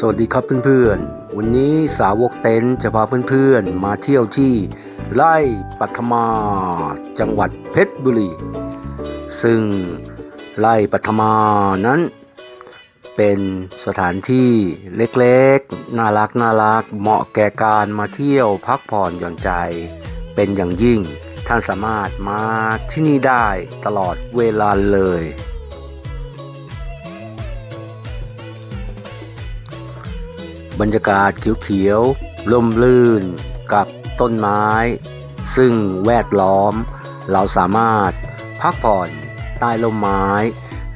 สวัสดีครับเพื่อนๆ วันนี้สาวกเต็นท์จะพาเพื่อนๆ มาเที่ยวที่ไร่ปัทมาจังหวัดเพชรบุรี ซึ่งไร่ปัทมานั้น เป็นสถานที่เล็กๆ น่ารักน่ารักเหมาะแก่การมาเที่ยวพักผ่อนหย่อนใจ เป็นอย่างยิ่งท่านสามารถมาที่นี่ได้ตลอดเวลาเลย บรรยากาศเขียวๆร่มรื่นกับต้นไม้ ซึ่งแวดล้อม เราสามารถพักผ่อนใต้ร่มไม้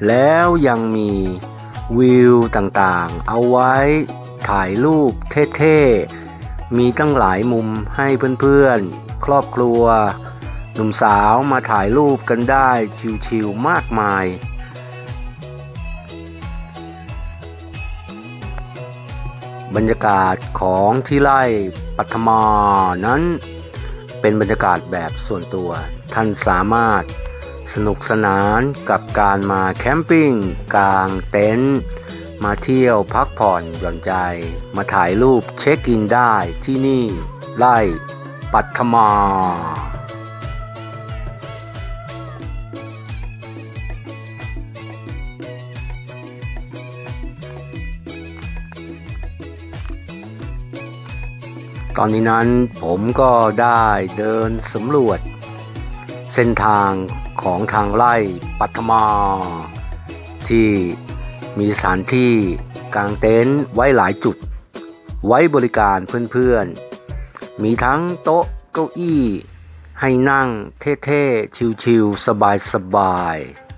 แล้วยังมีวิวต่างๆ เอาไว้ถ่ายรูปเท่ๆ มีตั้งหลายมุมให้เพื่อนๆ ครอบครัว หนุ่มสาวมาถ่ายรูปกันได้ชิวๆมากมาย บรรยากาศของที่ไร่ปัทมานั้นเป็นบรรยากาศแบบส่วนตัว ท่านสามารถสนุกสนานกับการมาแคมปิ้งกลางเต็นท์มาเที่ยวพักผ่อนหย่อนใจ มาถ่ายรูปเช็คอินได้ที่นี่ไร่ปัทมา อนนี้นั้นผมก็ได้เดินสำรวจ เส้นทางของทางไล่ปัทมา ที่มีสถานที่กางเต็นท์ไว้หลายจุด ไว้บริการเพื่อนๆ มีทั้งโต๊ะเก้าอี้ ให้นั่งเท่ๆ ชิวๆสบายๆ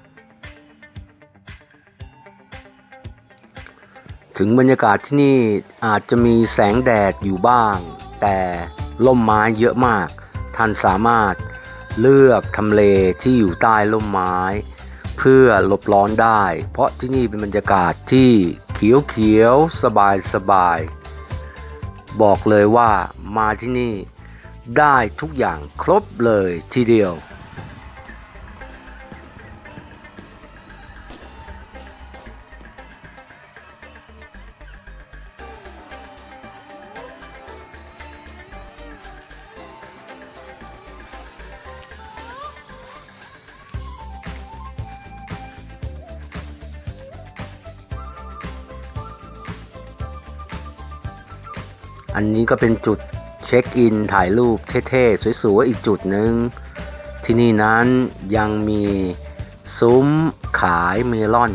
ถึงบรรยากาศที่นี่อาจจะมีแสงแดดอยู่บ้าง แต่ล่มไม้เยอะมาก ท่านสามารถเลือกทำเลที่อยู่ใต้ล่มไม้ เพื่อหลบร้อนได้ เพราะที่นี่เป็นบรรยากาศที่เขียวเขียวสบายสบาย บอกเลยว่ามาที่นี่ได้ทุกอย่างครบเลยทีเดียว อันนี้ก็เป็นจุดเช็คอินถ่ายรูปเท่ๆสวยๆอีกจุดหนึ่งที่นี่นั้นยังมีซุ้มขายเมลอน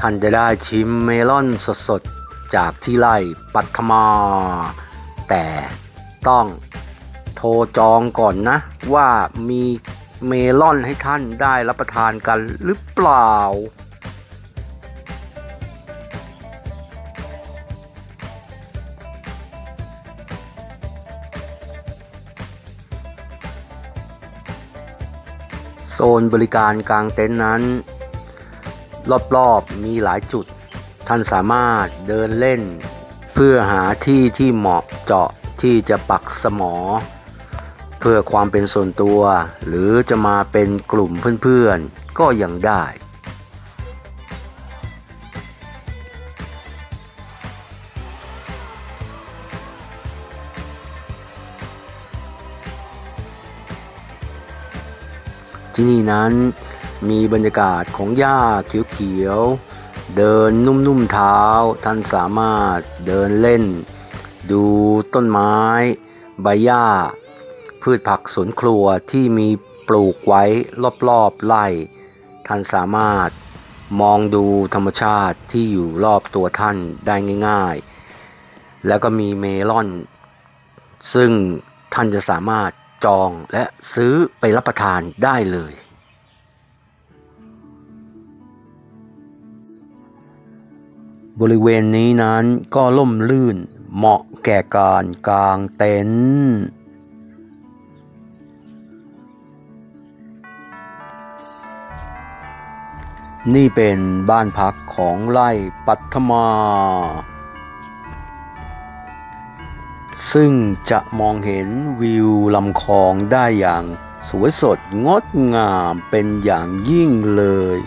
ท่านจะได้ชิมเมลอนสดๆ จากที่ไร่ปัทมา แต่ต้องโทรจองก่อนนะว่ามีเมลอนให้ท่านได้รับประทานกันหรือเปล่า โซนบริการกลางเต็นท์นั้น รอบๆมีหลายจุด ท่านสามารถเดินเล่น เพื่อหาที่ที่เหมาะเจาะที่จะปักสมอ เพื่อความเป็นส่วนตัว หรือจะมาเป็นกลุ่มเพื่อนๆก็ยังได้ ที่นี่นั้น มีบรรยากาศของหญ้าเขียวๆ เดินนุ่มๆเท้า ท่านสามารถเดินเล่น ดูต้นไม้ ใบหญ้า พืชผักสวนครัวที่มีปลูกไว้รอบๆไร่ท่านสามารถมองดูธรรมชาติที่อยู่รอบตัวท่านได้ง่าย ๆ แล้วก็มีเมลอน ซึ่งท่านจะสามารถ จองและซื้อไปรับประทานได้เลย บริเวณนี้นั้นก็ล่มลื่นเหมาะแก่การกางเต็นท์นี่เป็นบ้านพักของไร่ปัทมา ซึ่งจะมองเห็นวิวลำคลองได้อย่างสวยสดงดงามเป็นอย่างยิ่งเลย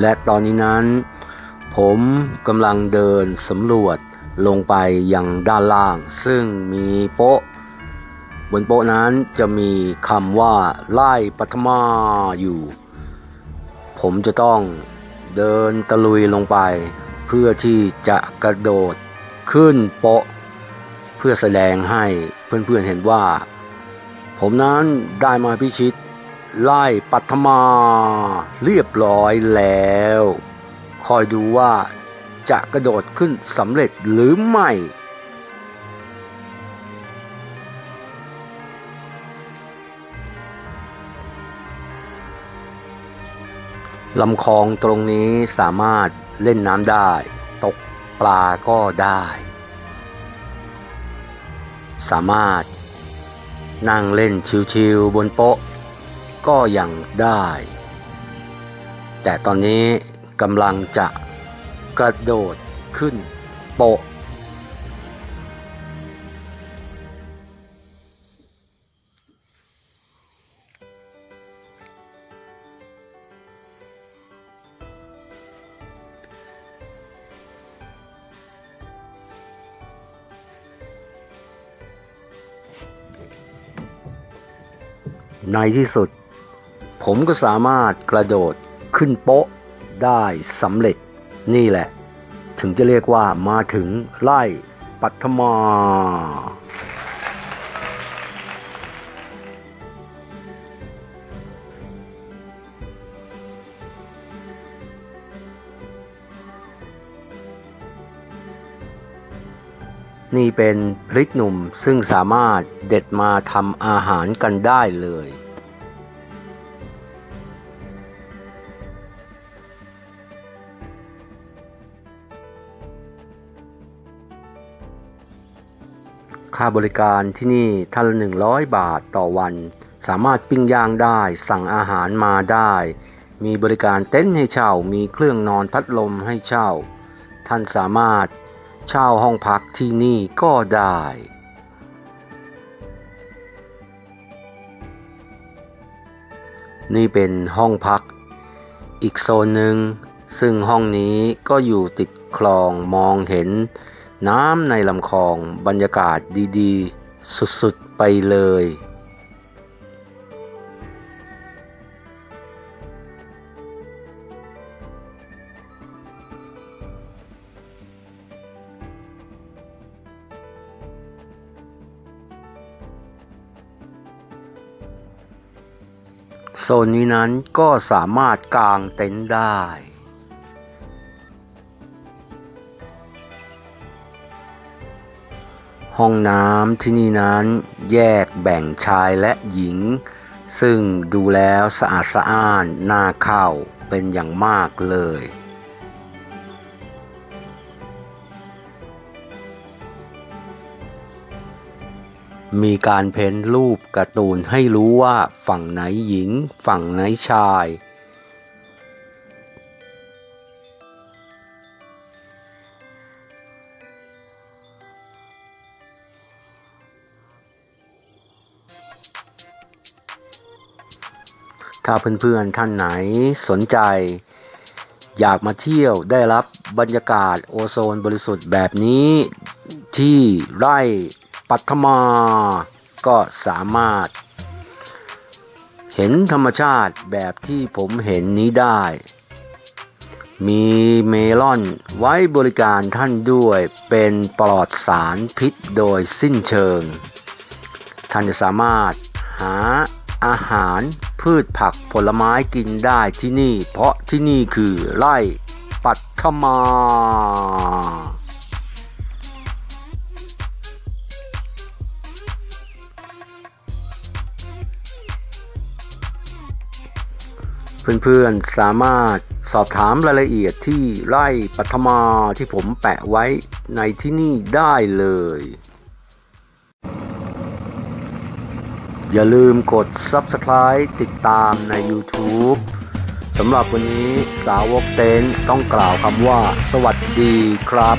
และตอนนี้นั้น ผมกำลังเดินสำรวจลงไปยังด้านล่าง ซึ่งมีโป๊ะ บนโป๊ะนั้นจะมีคำว่าไล่ปัทมาอยู่ ผมจะต้องเดินตะลุยลงไป เพื่อที่จะกระโดดขึ้นโปะเพื่อแสดงให้เพื่อนๆเห็นว่า ผมนั้นได้มาพิชิต ไล่ปัทมาเรียบร้อยแล้ว คอยดูว่าจะกระโดดขึ้นสำเร็จหรือไม่ ลำคลองตรงนี้สามารถเล่นน้ำได้ ตกปลาก็ได้ สามารถนั่งเล่นชิวๆบนโป๊ะ ก็ยังได้ แต่ตอนนี้กำลังจะกระโดดขึ้นโป๊ะ ในที่สุด ผมก็สามารถกระโดดขึ้นโป๊ะได้สำเร็จนี่แหละ ถึงจะเรียกว่ามาถึงไล่ปัทมา นี่เป็นพริกหนุ่มซึ่งสามารถเด็ดมาทำอาหารกันได้เลย ค่าบริการที่นี่ท่านละ 100 บาทต่อวัน สามารถปิ้งย่างได้สั่งอาหารมาได้ มีบริการเต็นท์ให้เช่า มีเครื่องนอนพัดลมให้เช่า ท่านสามารถ เช่าห้องพักที่นี่ก็ได้ นี่เป็นห้องพัก อีกโซนหนึ่ง ซึ่งห้องนี้ก็อยู่ติดคลองมองเห็น น้ำในลำคลองบรรยากาศดีๆ สุดๆไปเลย โซนนี้นั้นก็สามารถกางเต็นท์ได้ ห้องน้ำที่นี่นั้นแยกแบ่งชายและหญิง ซึ่งดูแล้วสะอาดสะอ้านน่าเข้าเป็นอย่างมากเลย มีการเพ้นรูปการ์ตูนให้รู้ว่าฝั่งไหนหญิง ฝั่งไหนชาย ถ้าเพื่อนๆท่านไหนสนใจ อยากมาเที่ยวได้รับบรรยากาศโอโซนบริสุทธิ์แบบนี้ที่ไร่ ปัทมา ก็สามารถ เห็นธรรมชาติแบบที่ผมเห็นนี้ได้ มีเมลอนไว้บริการท่านด้วยเป็นปลอดสารพิษโดยสิ้นเชิง ท่านจะสามารถหาอาหารพืชผักผลไม้กินได้ที่นี่ เพราะที่นี่คือไร่ปัทมา เพื่อนๆสามารถสอบถามรายละเอียดที่ไร่ปัทมาที่ผมแปะไว้ในที่นี่ได้เลย อย่าลืมกด Subscribe ติดตามใน YouTube สำหรับวันนี้สาวกเต็นท์ต้องกล่าวคำว่า สวัสดีครับ